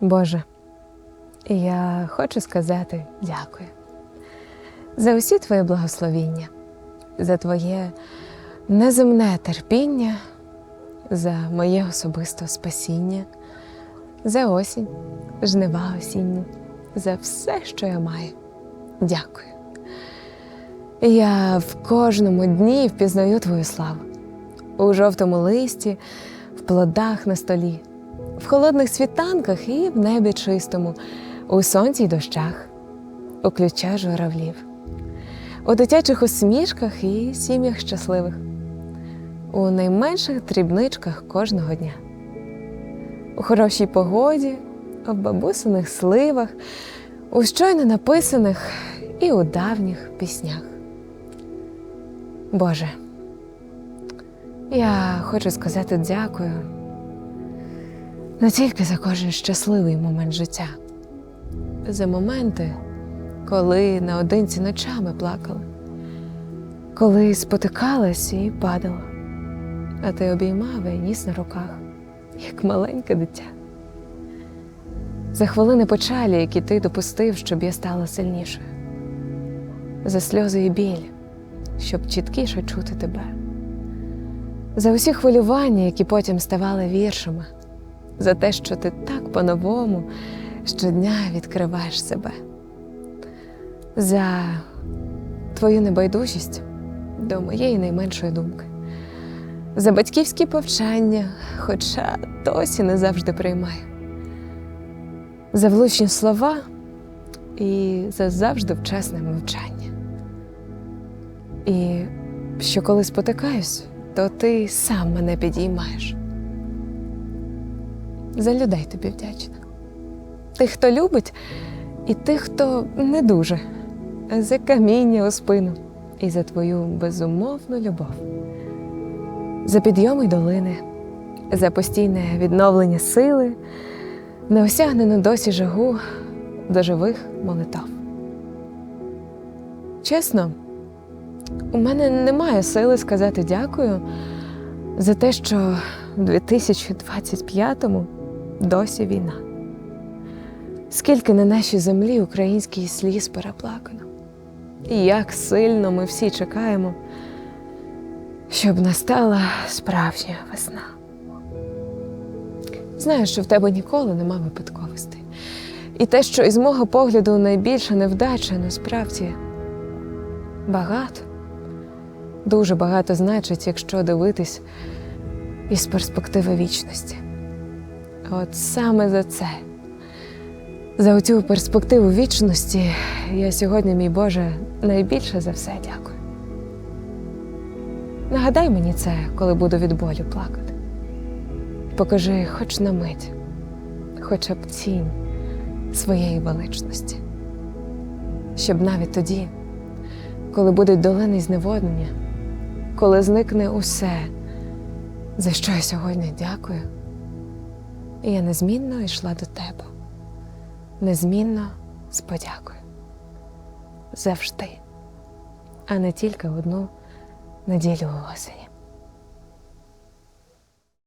Боже, я хочу сказати дякую за усі твої благословіння, за твоє неземне терпіння, за моє особисте спасіння, за осінь, жнива осінню, за все, що я маю. Дякую. Я в кожному дні впізнаю твою славу у жовтому листі, в плодах на столі, в холодних світанках і в небі чистому, у сонці й дощах, у ключах журавлів, у дитячих усмішках і сім'ях щасливих, у найменших дрібничках кожного дня, у хорошій погоді, у бабусиних сливах, у щойно написаних і у давніх піснях. Боже, я хочу сказати дякую не тільки за кожен щасливий момент життя, за моменти, коли наодинці ночами плакала, коли спотикалась і падала, а ти обіймав і ніс на руках, як маленьке дитя. За хвилини печалі, які ти допустив, щоб я стала сильнішою, за сльози і біль, щоб чіткіше чути тебе. За усі хвилювання, які потім ставали віршами, за те, що ти так по-новому щодня відкриваєш себе, за твою небайдужість до моєї найменшої думки, за батьківські повчання, хоча досі не завжди приймаю, за влучні слова і за завжди вчасне мовчання. І що коли спотикаюсь, то ти сам мене підіймаєш. За людей тобі вдячна. Тих, хто любить, і тих, хто не дуже, за каміння у спину і за твою безумовну любов, за підйоми долини, за постійне відновлення сили, неосягнену досі жагу до живих молитов. Чесно, у мене немає сили сказати дякую за те, що в 2025-му досі війна. Скільки на нашій землі український сліз переплакано, і як сильно ми всі чекаємо, щоб настала справжня весна. Знаю, що в тебе ніколи нема випадковостей. І те, що із мого погляду найбільша невдача, насправді багато дуже багато значить, якщо дивитись із перспективи вічності. От саме за це, за оцю перспективу вічності, я сьогодні, мій Боже, найбільше за все дякую. Нагадай мені це, коли буду від болю плакати. Покажи хоч на мить, хоча б тінь своєї величності, щоб навіть тоді, коли будуть долини зневоднення, коли зникне усе, за що я сьогодні дякую, я незмінно йшла до тебе, незмінно з подякою. Завжди, а не тільки одну неділю осені.